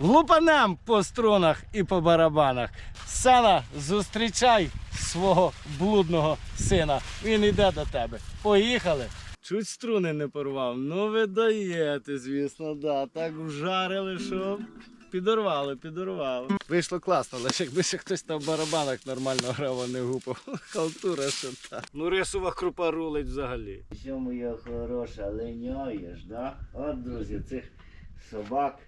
лупанем по струнах і по барабанах. Сена, зустрічай свого блудного сина. Він йде до тебе. Поїхали. Чуть струни не порвав. Ну ви даєте, звісно, да. Так вжарили, що підорвали, підорвали. Вийшло класно, лише якби ще хтось на барабанах нормально грав, а не гупав. Халтура, що так. Ну рисова крупа рулить взагалі. Що моя хороша, леняєш, да? От, друзі, цих собак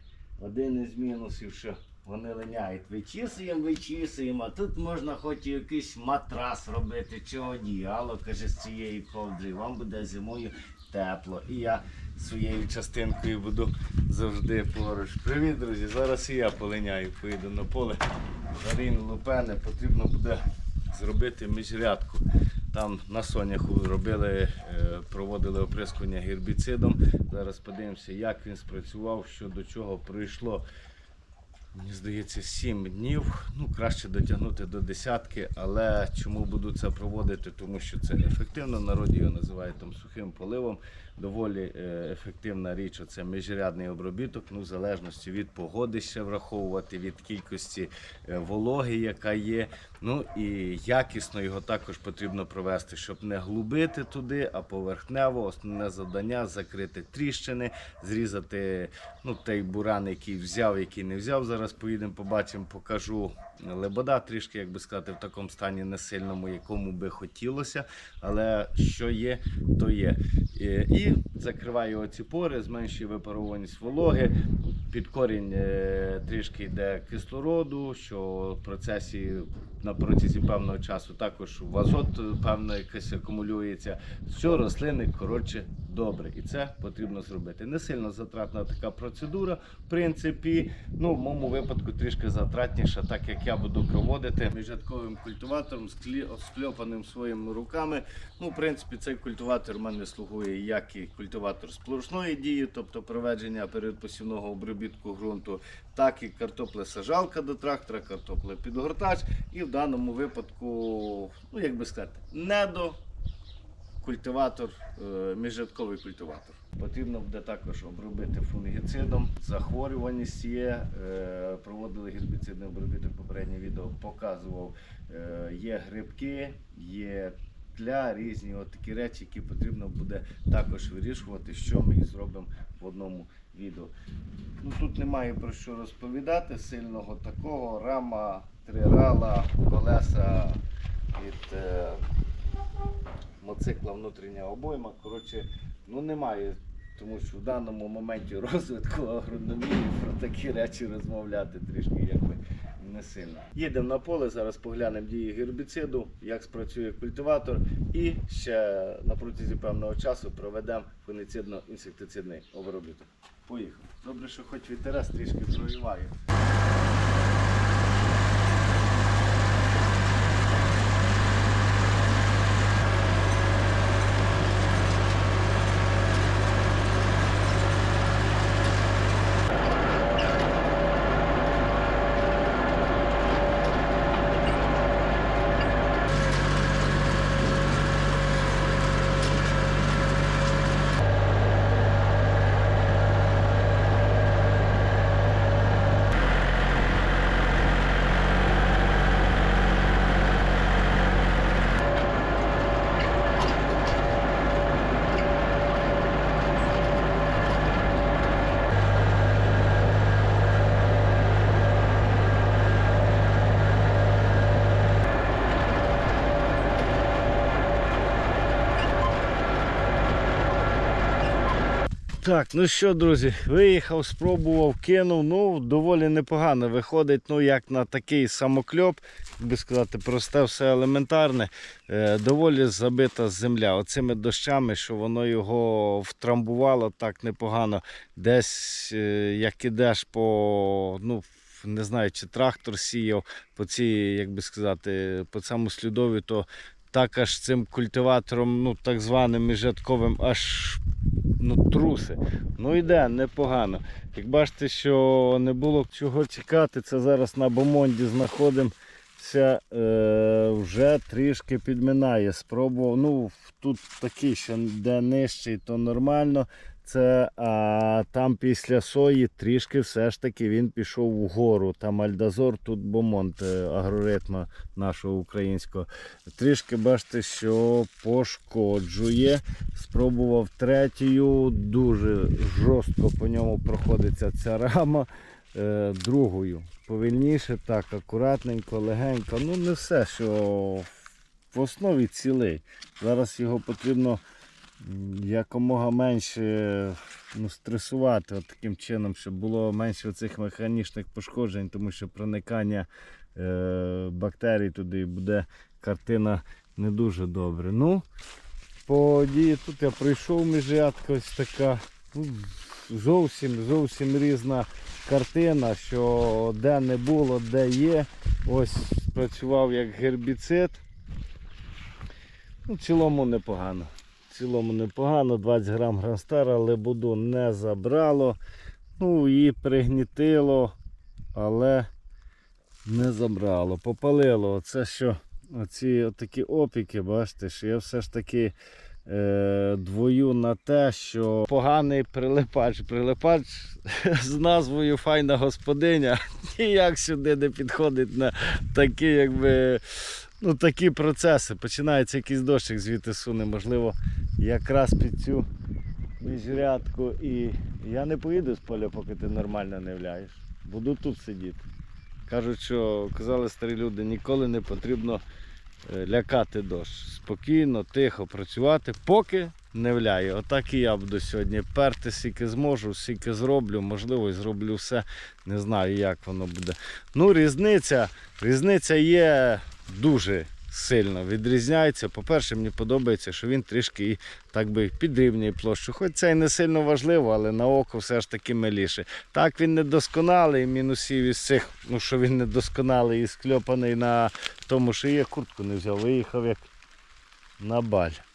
один із мінусів, що вони линяють. Вичісуємо, вичісуємо, а тут можна хоч і якийсь матрас робити чи одіяло, каже, з цієї ковдри. Вам буде зимою тепло. І я своєю частинкою буду завжди поруч. Привіт, друзі! Зараз і я полиняю, поїду на поле. Зарін лупене, потрібно буде зробити міжрядку. Там на соняху робили, е, проводили оприскування гербіцидом. Зараз подивимося, як він спрацював, що до чого прийшло. Мені здається, 7 днів. Ну, краще дотягнути до десятки, але чому буду це проводити? Тому що це ефективно. В народі його називають там сухим поливом. Доволі е, ефективна річ. Це міжрядний обробіток. Ну, в залежності від погоди ще враховувати, від кількості е, вологи, яка є. Ну і якісно його також потрібно провести, щоб не глубити туди, а поверхнево. Основне завдання закрити тріщини, зрізати ну, той буран, який взяв, який не взяв. Зараз поїдемо, побачимо, покажу. Лебода трішки, як би сказати, в такому стані не сильному, якому би хотілося. Але що є, то є. І, і закриваю оці пори, зменшує випарованість вологи. Під корінь е, трішки йде кислороду, що в процесі на протязі певного часу також в азот е, певно якось акумулюється. Все рослини коротше добре, і це потрібно зробити. Не сильно затратна така процедура. В принципі, ну в моєму випадку трішки затратніша, так як я буду проводити міжрядковим культиватором, скльопаним своїми руками. Ну, в принципі, цей культиватор в мене слугує як і культиватор сплошної дії, тобто проведення передпосівного обробітку ґрунту, так і картоплесажалка до трактора, картоплепідгортач. І в даному випадку, ну як би сказати, недо культиватор, е, міжрядковий культиватор. Потрібно буде також обробити фунгіцидом. Захворюваність є. е, Проводили гербіцидний обробіток. Попереднє відео показував. Е, Є грибки, є тля, різні от такі речі, які потрібно буде також вирішувати, що ми зробимо в одному відео. Ну, тут немає про що розповідати. Сильного такого. Рама, три рала, колеса від мотоцикла внутрішня обойма. Коротше, ну немає. Тому що в даному моменті розвитку агрономії про такі речі розмовляти трішки якби не сильно. Їдемо на поле, зараз поглянемо дії гербіциду, як спрацює культиватор, і ще на протязі певного часу проведемо фунгіцидно-інсектицидний обробіток. Поїхав. Добре, що хоч вітерес трішки проїває. Так, ну що, друзі, виїхав, спробував, кинув. Ну, доволі непогано виходить, ну, як на такий самокльоп, як би сказати, просте, все елементарне. Е, доволі забита земля. Оцими дощами, що воно його втрамбувало так непогано. Десь, е, як ідеш по, ну, не знаю, чи трактор сіяв по цій, як би сказати, по цьому слідові, то так аж цим культиватором, ну так званим міжатковим, аж ну, труси. Ну йде, непогано. Як бачите, що не було чого чекати, це зараз на бомонді знаходимося, е, вже трішки підминає. Спробував. Ну, тут такий, що де нижчий, то нормально. Це а там після сої трішки все ж таки він пішов вгору. Там Альдазор, тут Бомонт е, агроритма нашого українського. Трішки бачите, що пошкоджує. Спробував третьою, дуже жорстко по ньому проходиться ця рама. Е, другою. Повільніше, так, акуратненько, легенько. Ну, не все, що в основі цілий. Зараз його потрібно якомога менше ну, стресувати от таким чином, щоб було менше цих механічних пошкоджень, тому що проникання е, бактерій туди буде картина не дуже добре. Ну, по дії тут я прийшов міжрядка ось така. Ну, зовсім зовсім різна картина, що де не було, де є. Ось спрацював як гербіцид. Ну, в цілому непогано. В цілому непогано, 20 грам гранстара, лебуду не забрало. Ну і пригнітило, але не забрало. Попалило. Оце що оці такі опіки, бачите, що я все ж таки е, двою на те, що поганий прилипач. Прилипач з назвою Файна господиня ніяк сюди не підходить на такі, якби, ну, такі процеси. Починається якийсь дощик звідти суне, можливо, якраз під цю міжрядку. І я не поїду з поля, поки ти нормально не вляєш. Буду тут сидіти. Кажуть, що казали старі люди, ніколи не потрібно е, лякати дощ. Спокійно, тихо працювати, поки не вляє. Отак і я буду сьогодні перти, скільки зможу, скільки зроблю, можливо, і зроблю все. Не знаю, як воно буде. Ну, різниця, різниця є дуже сильно відрізняється. По-перше, мені подобається, що він трішки і так би підрівнює площу. Хоч це і не сильно важливо, але на око все ж таки миліше. Так він не досконалий, мінусів із цих, ну що він не досконалий і скльопаний на тому, що я куртку не взяв, виїхав як на баль.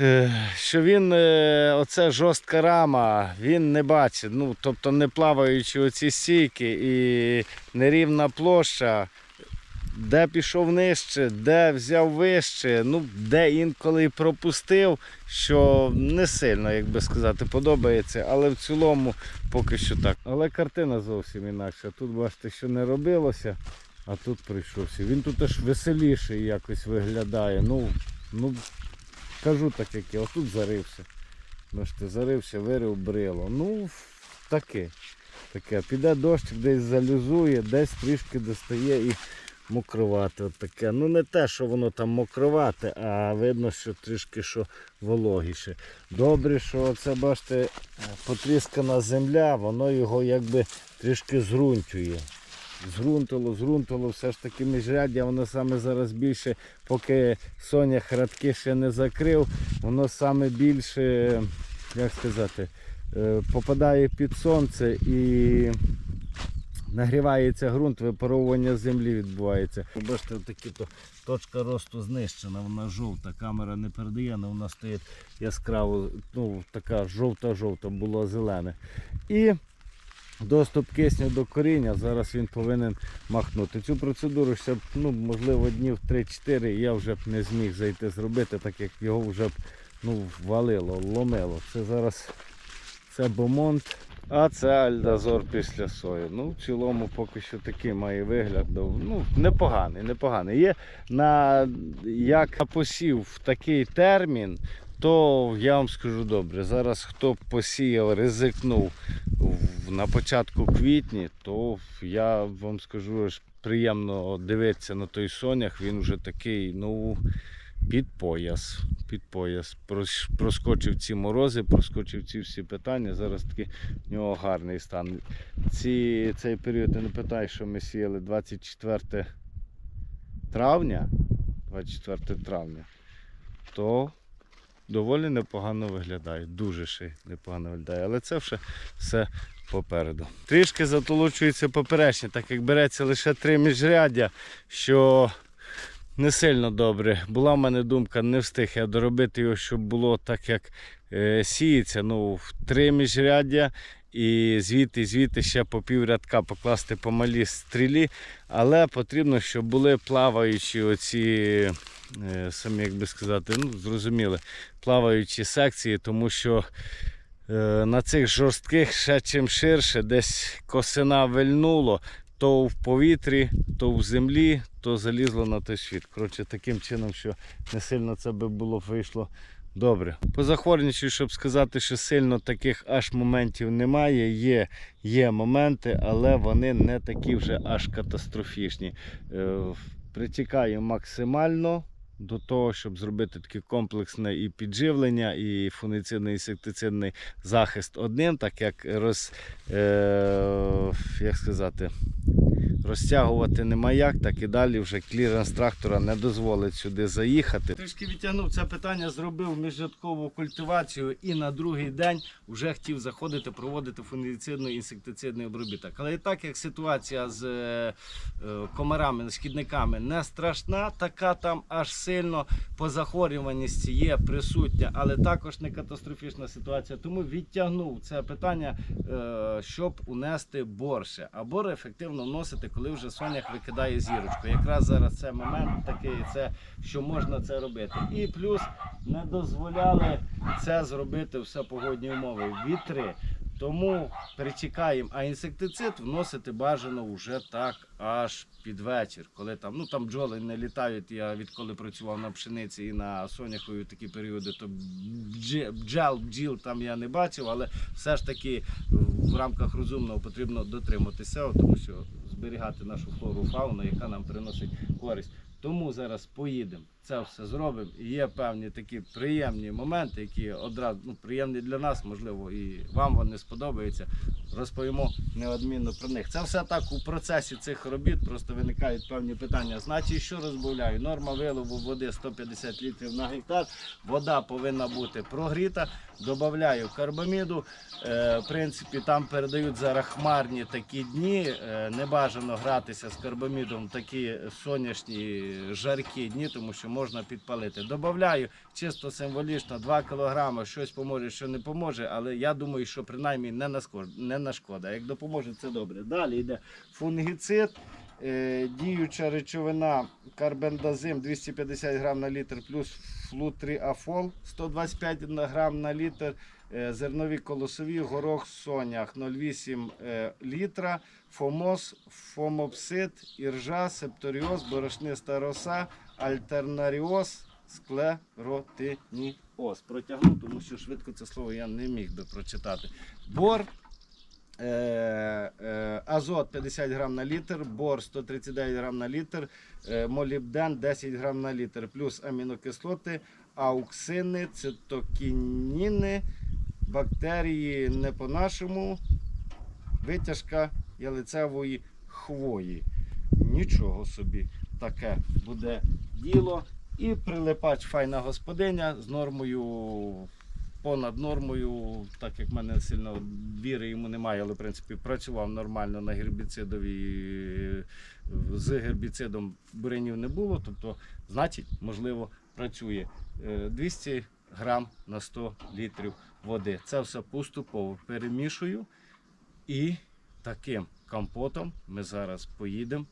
Е, Що він, е, оце жорстка рама, він не бачить, ну, тобто не плаваючи оці стійки і нерівна площа, де пішов нижче, де взяв вище, ну, де інколи й пропустив, що не сильно, як би сказати, подобається, але в цілому поки що так. Але картина зовсім інакша. Тут бачите, що не робилося, а тут прийшовся. Він тут аж веселіший якось виглядає. Ну, ну кажу так, як я, отут зарився. Бачите, зарився, вирив брило. Ну, таке. Таке. Піде дощик, десь залюзує, десь трішки достає і мокровате. Таке. Ну не те, що воно там мокровате, а видно, що трішки що вологіше. Добре, що це, бачите, потріскана земля, воно його якби трішки зрунтює. Згрунтило, згрунтило, все ж таки міжряддя, воно саме зараз більше, поки Соня хратки ще не закрив, воно саме більше, як сказати, е, попадає під сонце і нагрівається ґрунт, випаровування землі відбувається. Бачите, такі то точка росту знищена, вона жовта, камера не передає, але вона стоїть яскраво, ну така жовта-жовта, було зелене. І доступ кисню до коріння, зараз він повинен махнути. Цю процедуру ще б, ну, можливо, днів 3-4 я вже б не зміг зайти зробити, так як його вже б ну, валило, ломило. Це зараз це бомонт, а це альдазор після сої. Ну, в цілому поки що такий має вигляд. Ну, непоганий, непоганий. Є на як посів в такий термін, то я вам скажу добре. Зараз хто посіяв, ризикнув на початку квітні, то я вам скажу, аж приємно дивитися на той сонях. Він вже такий, ну, під пояс. Під пояс. Проскочив ці морози, проскочив ці всі питання. Зараз такий в нього гарний стан. Ці, цей період, я не питай, що ми сіяли 24 травня. 24 травня, то доволі непогано виглядає. Дуже ще непогано виглядає. Але це вже все попереду. Трішки затолочується поперечня, так як береться лише три міжряддя, що не сильно добре. Була в мене думка, не встиг я доробити його, щоб було так, як сіється. Ну, в три міжряддя. І звідти, звідти ще по пів рядка покласти по малій стрілі. Але потрібно, щоб були плаваючі оці е, самі, як би сказати, ну, зрозуміли, плаваючі секції, тому що е, на цих жорстких ще чим ширше, десь косина вильнуло, то в повітрі, то в землі, то залізло на той світ. Коротше, таким чином, що не сильно це би було вийшло добре. Позахворничаю, щоб сказати, що сильно таких аж моментів немає. Є, є моменти, але вони не такі вже аж катастрофічні. Е, Притікаю максимально до того, щоб зробити таке комплексне і підживлення, і фунгіцидний, і інсектицидний захист одним, так як роз, е, як сказати, розтягувати нема як, так і далі вже кліренс трактора не дозволить сюди заїхати. Трішки відтягнув це питання, зробив міжрядкову культивацію і на другий день вже хотів заходити, проводити фунгіцидний інсектицидний обробіток. Але і так як ситуація з е, е, комарами, шкідниками не страшна, така там аж сильно по захворюваності є присутня, але також не катастрофічна ситуація. Тому відтягнув це питання, е, щоб унести борше. А бор ефективно вносити, коли вже сонях викидає зірочку. Якраз зараз це момент такий, це що можна це робити. І плюс не дозволяли це зробити все погодні умови. Вітри. Тому перечекаємо, а інсектицид вносити бажано вже так аж під вечір, коли там ну там бджоли не літають. Я відколи працював на пшениці і на соняхові такі періоди, то бджел, бджіл там я не бачив, але все ж таки в рамках розумного потрібно дотриматися, тому що зберігати нашу флору фауну, яка нам приносить користь. Тому зараз поїдемо, це все зробимо. І є певні такі приємні моменти, які одразу ну, приємні для нас, можливо, і вам вони сподобаються. Розповімо неодмінно про них. Це все так у процесі цих робіт просто виникають певні питання. Значить, що розбавляю? Норма вилову води 150 літрів на гектар. Вода повинна бути прогріта. Добавляю карбаміду. Е, в принципі, там передають зараз хмарні такі дні. Е, не бажано гратися з карбамідом в такі сонячні жаркі дні, тому що можна підпалити. Добавляю чисто символічно 2 кг, щось поможе, що не поможе, але я думаю, що принаймні не нашкода. Не нашкода. Як допоможе, це добре. Далі йде фунгіцид. Е, діюча речовина карбендазим 250 грам на літр плюс флутріафол 125 грам на літр, е, зернові колосові, горох сонях 0,8 е, літра, фомоз, фомопсид, іржа, септоріоз, борошниста роса, альтернаріоз, склеротиніоз. Протягнув, тому що швидко це слово я не міг би прочитати. Бор азот 50 грам на літр, бор 139 грам на літр, е, молібден 10 грам на літр, плюс амінокислоти, ауксини, цитокініни, бактерії не по-нашому, витяжка ялицевої хвої. Нічого собі таке буде діло. І прилипач файна господиня з нормою понад нормою, так як в мене сильно віри йому немає, але в принципі працював нормально на гербіцидові. З гербіцидом буренів не було, тобто, значить, можливо, працює. Е, 200 грам на 100 літрів води. Це все поступово перемішую. І таким компотом ми зараз поїдемо.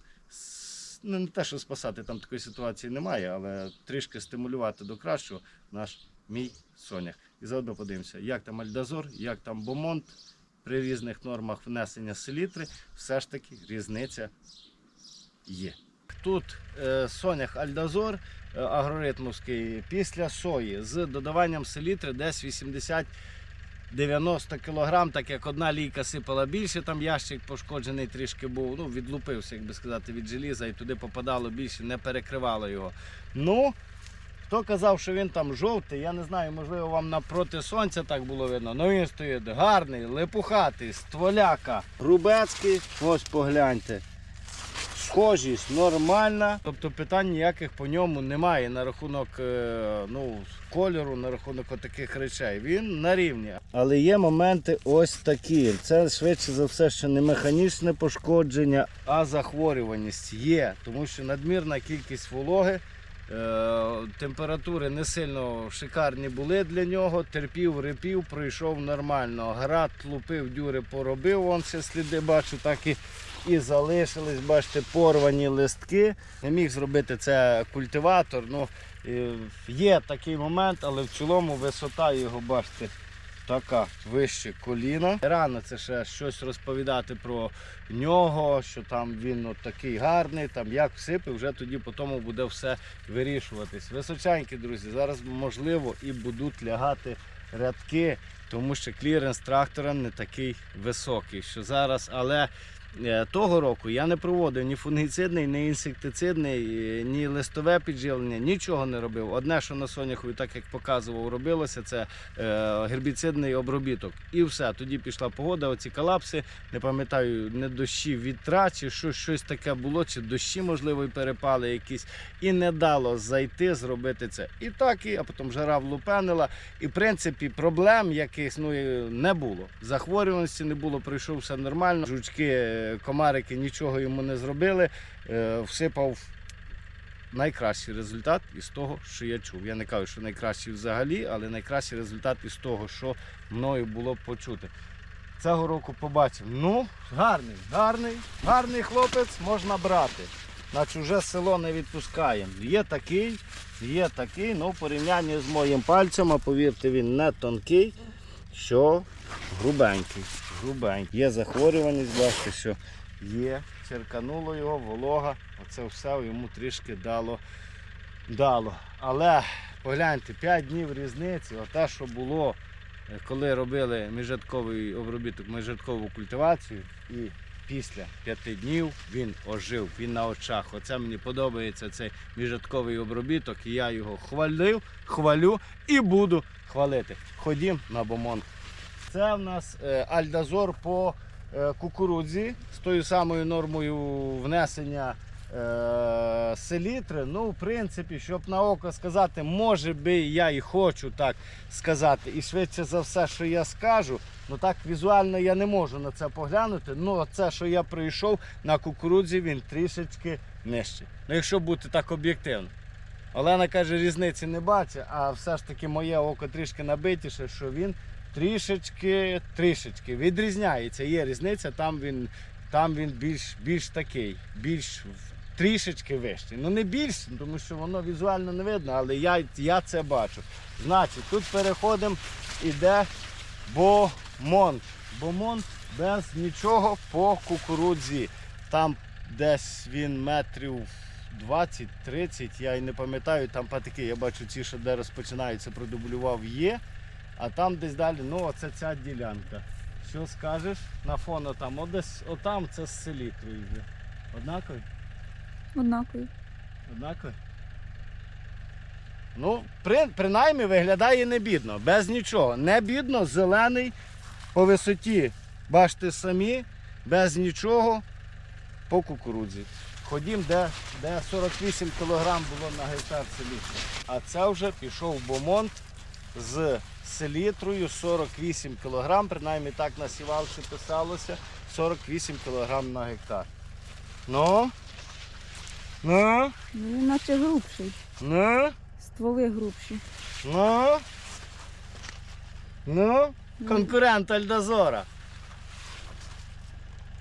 Ну, не те, що спасати, там такої ситуації немає, але трішки стимулювати до кращого наш мій сонях. І заодно подивимося, як там альдазор, як там бомонт. При різних нормах внесення селітри все ж таки різниця є. Тут е, сонях альдазор е, агроритмовський після сої з додаванням селітри десь 80 90 кг, так як одна лійка сипала більше, там ящик пошкоджений трішки був, ну, відлупився, як би сказати, від желіза і туди попадало більше, не перекривало його. Ну, хто казав, що він там жовтий, я не знаю, можливо, вам напроти сонця так було видно. Ну він стоїть гарний, липухатий, стволяка, грубецький, ось погляньте. Схожість нормальна. Тобто питань ніяких по ньому немає на рахунок е, ну, кольору, на рахунок таких речей. Він на рівні. Але є моменти ось такі. Це швидше за все, що не механічне пошкодження, а захворюваність є. Тому що надмірна кількість вологи температури не сильно шикарні були для нього. Терпів, репів, пройшов нормально. Град лупив, дюри поробив. Вон ще сліди бачу, так і, і залишились. Бачите, порвані листки. Не міг зробити це культиватор. Ну, е, є такий момент, але в цілому висота його, бачите, така вище коліна. Рано це ще щось розповідати про нього, що там він от такий гарний, там як всипи, вже тоді по тому буде все вирішуватись. Височенькі, друзі, зараз можливо і будуть лягати рядки, тому що кліренс трактора не такий високий. Що зараз, але того року я не проводив ні фунгіцидний, ні інсектицидний, е, ні листове підживлення, нічого не робив. Одне, що на соняхові, так як показував, робилося, це е, гербіцидний обробіток. І все. Тоді пішла погода, оці колапси, не пам'ятаю, не дощі, вітра, чи що, щось таке було, чи дощі, можливо, і перепали якісь. І не дало зайти, зробити це. І так, і, а потім жара влупенила. І в принципі проблем якихось ну, не було. Захворюваності не було, пройшов все нормально. Жучки, е, комарики нічого йому не зробили. Е, всипав найкращий результат із того, що я чув. Я не кажу, що найкращий взагалі, але найкращий результат із того, що мною було почути. Цього року побачив. Ну, гарний, гарний, гарний хлопець можна брати. На чуже село не відпускаємо. Є такий, є такий, ну в порівнянні з моїм пальцем, а повірте, він не тонкий, що грубенький. Грубенький. Є захворюваність, бачите, що є. Черкануло його, волога. Оце все йому трішки дало. дало. Але погляньте, 5 днів різниці, оте, що було, е, коли робили міжрядковий обробіток, міжрядкову культивацію, і після 5 днів він ожив, він на очах. Оце мені подобається цей міжрядковий обробіток, і я його хвалив, хвалю і буду хвалити. Ходім на бомон. Це в нас е, альдазор по е, кукурудзі з тою самою нормою внесення е, селітри. Ну, в принципі, щоб на око сказати, може би я і хочу так сказати. І швидше за все, що я скажу, ну так візуально я не можу на це поглянути. Ну, це, що я прийшов на кукурудзі, він трішечки нижчий. Ну, якщо бути так об'єктивно. Олена каже, різниці не бачить, а все ж таки моє око трішки набитіше, що він трішечки, трішечки відрізняється. Є різниця, там він, там він більш, більш такий, більш трішечки вищий. Ну не більш, тому що воно візуально не видно, але я, я це бачу. Значить, тут переходимо, іде бомонт. Бомонт без нічого по кукурудзі. Там десь він метрів 20-30, я і не пам'ятаю, там патики, я бачу ці, що де розпочинаються, продублював є. А там десь далі, ну оце ця ділянка. Що скажеш на фону там? О, десь отам це з селітрою вже. Однакові? Однакові. Однакові? Ну, при, принаймні виглядає не бідно, без нічого. Не бідно, зелений по висоті. Бачите самі, без нічого по кукурудзі. Ходім, де, де 48 кг було на гектар селітри. А це вже пішов бомонт з селітрою 48 кг, принаймні так на сівалці писалося, 48 кг на гектар. Ну? Ну? Ну, він наче грубший. Ну? Стволи грубші. Ну? Ну? Конкурент Альдазора.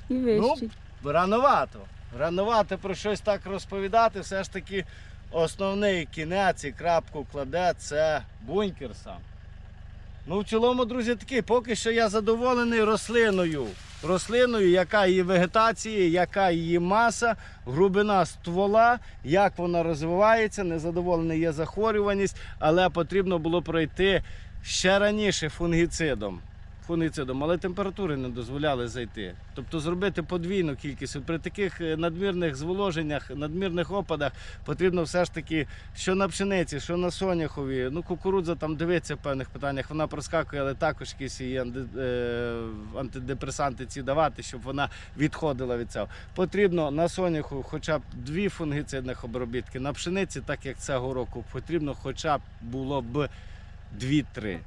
І вищий. Рановато. Рановато про щось так розповідати. Все ж таки основний кінець і крапку кладе це бункер сам. Ну, в цілому, друзі, такий, поки що я задоволений рослиною. Рослиною, яка її вегетація, яка її маса, грубина ствола, як вона розвивається, незадоволений є захворюваність, але потрібно було пройти ще раніше фунгіцидом. Фунгіцидом, але температури не дозволяли зайти. Тобто зробити подвійну кількість. При таких е, надмірних зволоженнях, надмірних опадах потрібно все ж таки, що на пшениці, що на соняхові. Ну, кукурудза там дивиться в певних питаннях, вона проскакує, але також якісь її е, антидепресанти ці давати, щоб вона відходила від цього. Потрібно на соняху хоча б дві фунгіцидних обробітки. На пшениці, так як цього року, потрібно хоча б було б дві-три.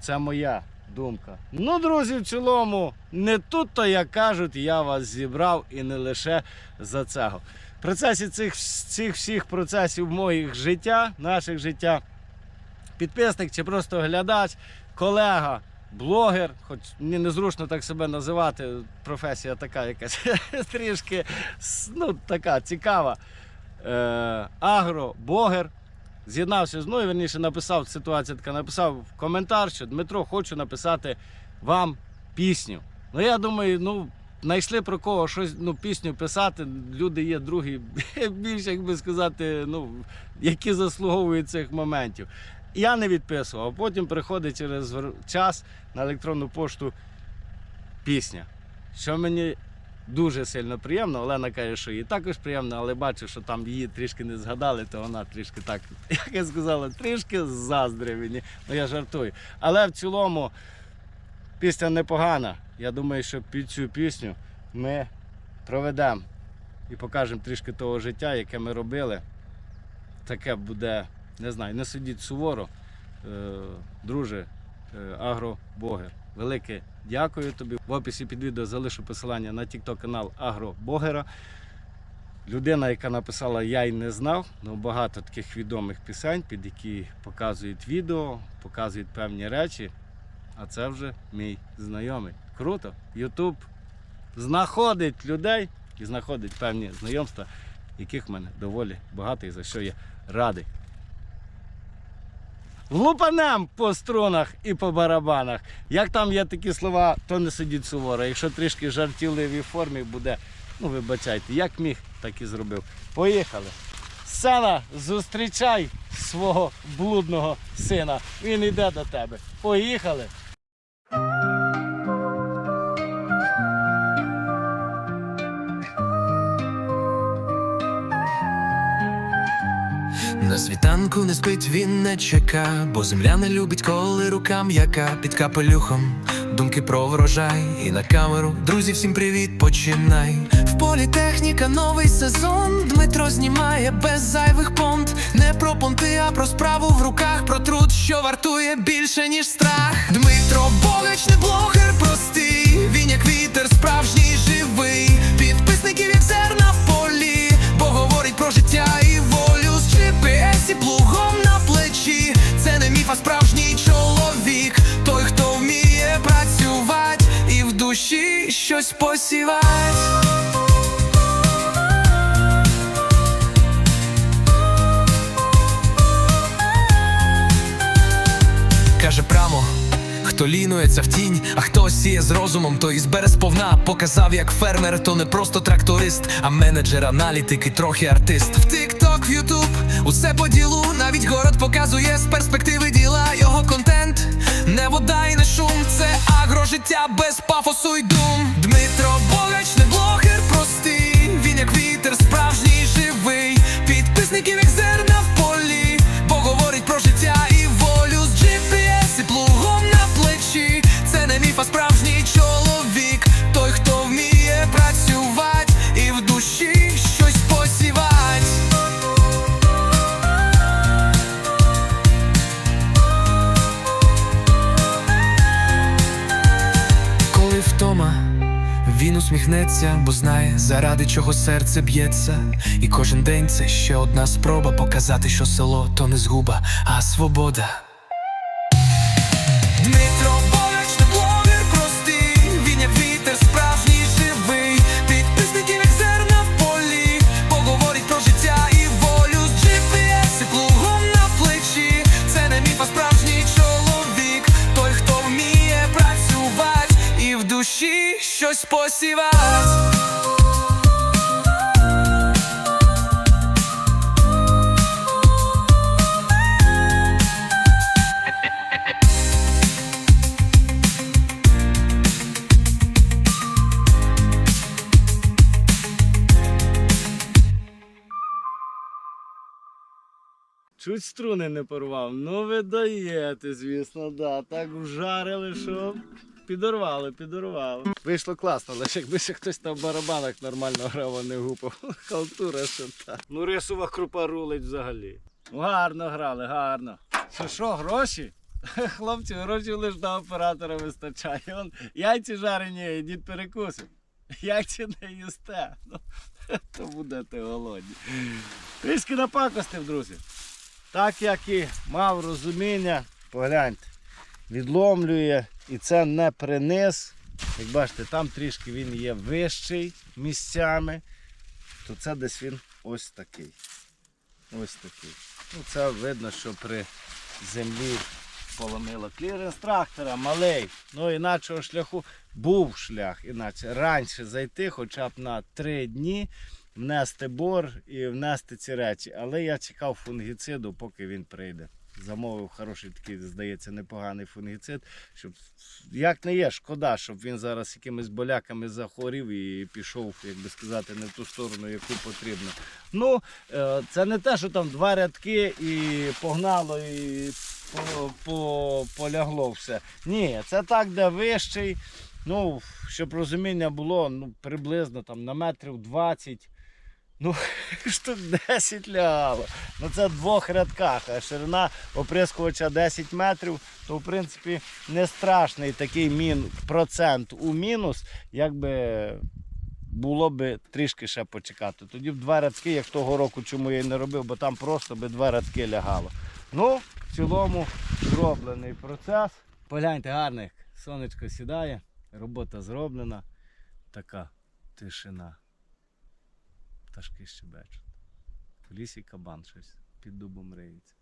Це моя думка. Ну, друзі, в цілому, не тут, то як кажуть, я вас зібрав і не лише за цього. В процесі цих, цих всіх процесів моїх життя, наших життя, підписник чи просто глядач, колега, блогер, хоч мені незручно так себе називати, професія така якась трішки ну, така цікава. Е, агро-блогер. З'єднався з мною, верніше написав ситуація така, написав коментар, що Дмитро, хочу написати вам пісню. Ну я думаю, ну. Знайшли про кого щось, ну, пісню писати. Люди є другі, більш, як би сказати, ну, які заслуговують цих моментів. Я не відписував, а потім приходить через час на електронну пошту пісня. Що мені дуже сильно приємно. Олена каже, що їй також приємно, але бачу, що там її трішки не згадали, то вона трішки так, як я сказала, трішки заздрить мені. Ну я жартую. Але в цілому пісня непогана. Я думаю, що під цю пісню ми проведемо і покажемо трішки того життя, яке ми робили. Таке буде, не знаю, не сидіть суворо. Е, друже, е, агробогер. Велике дякую тобі. В описі під відео залишу посилання на TikTok канал Агробогера. Людина, яка написала Я й не знав, ну багато таких відомих пісень, під які показують відео, показують певні речі. А це вже мій знайомий. Круто. Ютуб знаходить людей і знаходить певні знайомства, яких в мене доволі багато і за що я радий. Лупанем по струнах і по барабанах. Як там є такі слова, то не сидіть суворо. Якщо трішки жартівливій формі буде, ну вибачайте, як міг, так і зробив. Поїхали. Сена, зустрічай свого блудного сина. Він йде до тебе. Поїхали. На світанку не спить, він не чека, бо земля не любить, коли рука м'яка під капелюхом. Думки про врожай і на камеру. Друзі, всім привіт, починай. В полі техніка, новий сезон. Дмитро знімає без зайвих понт. Не про понти, а про справу в руках, про труд, що вартує більше, ніж страх. Дмитро Богач, не блогер простий. Він як вітер, справжній живий. Підписників як зерна щось посівать. Каже прямо, хто лінується в тінь, а хто сіє з розумом, той збере сповна. Показав, як фермер, то не просто тракторист, а менеджер, аналітик і трохи артист. В TikTok, в YouTube, усе по ділу, навіть город показує з перспективи діла. Його контент не вода і не шум, це агрожиття без пафосу й дум. Дмитро Богач, не блогер простий. Він як вітер, справжній живий. Підписників як зерна в полі, бо говорить про життя і волю з GPS і плугом на плечі. Це не міф, а справжній усміхнеться, бо знає, заради чого серце б'ється. І кожен день це ще одна спроба показати, що село то не згуба, а свобода. Посівать. Чуть струни не порвав. Ну ви даєте, звісно, да. Так вжарили, що підорвали, підорвали. Вийшло класно, лише якби ще хтось на барабанах нормально грав, а не гупав. Халтура, що так. Ну рисова крупа рулить взагалі. Гарно грали, гарно. Що що, гроші? Хлопці, гроші лише на оператора вистачає. Он яйці жарені, йдіть перекусимо. Як це не їсте? Ну, то будете голодні. Трішки напакостив, друзі. Так як і мав розуміння, погляньте, відломлює і це не приниз. Як бачите, там трішки він є вищий місцями, то це десь він ось такий. Ось такий. Ну, це видно, що при землі поломило. Кліренс трактора малий, ну іначого шляху був шлях, іначе раніше зайти хоча б на три дні, внести бор і внести ці речі. Але я чекав фунгіциду, поки він прийде. Замовив хороший такий, здається, непоганий фунгіцид. Щоб як не є, шкода, щоб він зараз якимись боляками захворів і пішов, як би сказати, не в ту сторону, яку потрібно. Ну, е, це не те, що там два рядки і погнало, і по, по, полягло все. Ні, це так, де вищий. Ну, щоб розуміння було, ну, приблизно там на метрів 20. Ну, штук 10 лягало. Ну це в двох рядках, а ширина оприскувача 10 метрів, то в принципі не страшний такий мін, процент у мінус, якби було би трішки ще почекати. Тоді б два рядки, як того року, чому я і не робив, бо там просто би два рядки лягало. Ну, в цілому зроблений процес. Погляньте, гарно, як сонечко сідає, робота зроблена. Така тишина. Пташки щебечуть. В лісі кабан щось під дубом риється.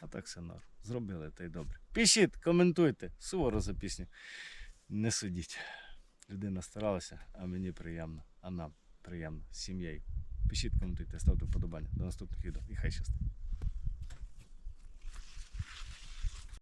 А так все норм. Зробили та й добре. Пишіть, коментуйте. Суворо за пісню. Не судіть. Людина старалася, а мені приємно, а нам приємно з сім'єю. Пишіть, коментуйте, ставте вподобання. До наступних відео і хай щастить.